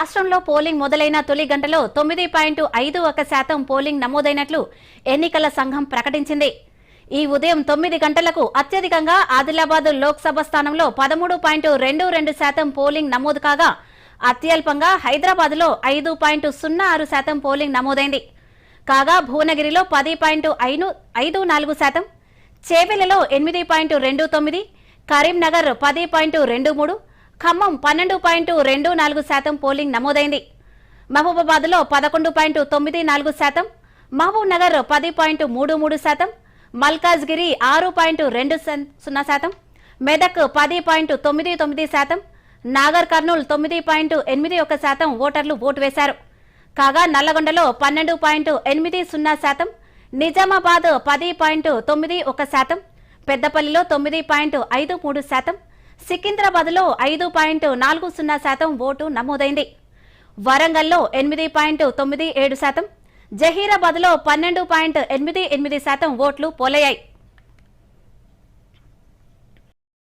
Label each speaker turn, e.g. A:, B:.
A: రాష్ట్రంలో పోలింగ్ మొదలైన తొలి గంటలో తొమ్మిది పాయింట్ ఐదు ఒక శాతం పోలింగ్ నమోదైనట్లు ఎన్నికల సంఘం ప్రకటించింది. ఈ ఉదయం తొమ్మిది గంటలకు అత్యధికంగా ఆదిలాబాద్ లోక్సభ స్థానంలో పదమూడు పాయింట్ రెండు రెండు శాతం పోలింగ్ నమోదు కాగా అత్యల్పంగా హైదరాబాద్లో ఐదు పాయింట్ సున్నా ఆరు శాతం పోలింగ్ నమోదైంది. కాగా భువనగిరిలో పది పాయింట్ ఐదు ఐదు నాలుగు శాతం చేవెలలో ఎనిమిది పాయింట్ రెండు తొమ్మిది కరీంనగర్ పది పాయింట్ రెండు మూడు ఖమ్మం పన్నెండు పాయింట్ రెండు నాలుగు శాతం పోలింగ్ నమోదైంది. మహబూబాబాద్లో పదకొండు పాయింట్ తొమ్మిది నాలుగు శాతం మహబూబ్ నగర్ పది పాయింట్ మూడు మూడు శాతం మల్కాజ్గిరి ఆరు పాయింట్ రెండు సన్- సున్నా శాతం మెదక్ పది పాయింట్ తొమ్మిది తొమ్మిది శాతం నాగర్ కర్నూలు తొమ్మిది పాయింట్ ఎనిమిది ఒక శాతం ఓటర్లు ఓటు వేశారు. కాగా నల్లగొండలో పన్నెండు పాయింట్ ఎనిమిది సున్నా శాతం నిజామాబాద్ పది పాయింట్ తొమ్మిది ఒక శాతం పెద్దపల్లిలో తొమ్మిది పాయింట్ ఐదు మూడు శాతం సికింద్రాబాద్లో ఐదు పాయింట్ నాలుగు సున్నా శాతం ఓటు నమోదైంది. వరంగల్లో ఎనిమిది పాయింట్ తొమ్మిది ఏడు శాతం. జహీరాబాద్లో పన్నెండు పాయింట్ ఎనిమిది ఎనిమిది శాతం ఓట్లు పోలయ్యాయి.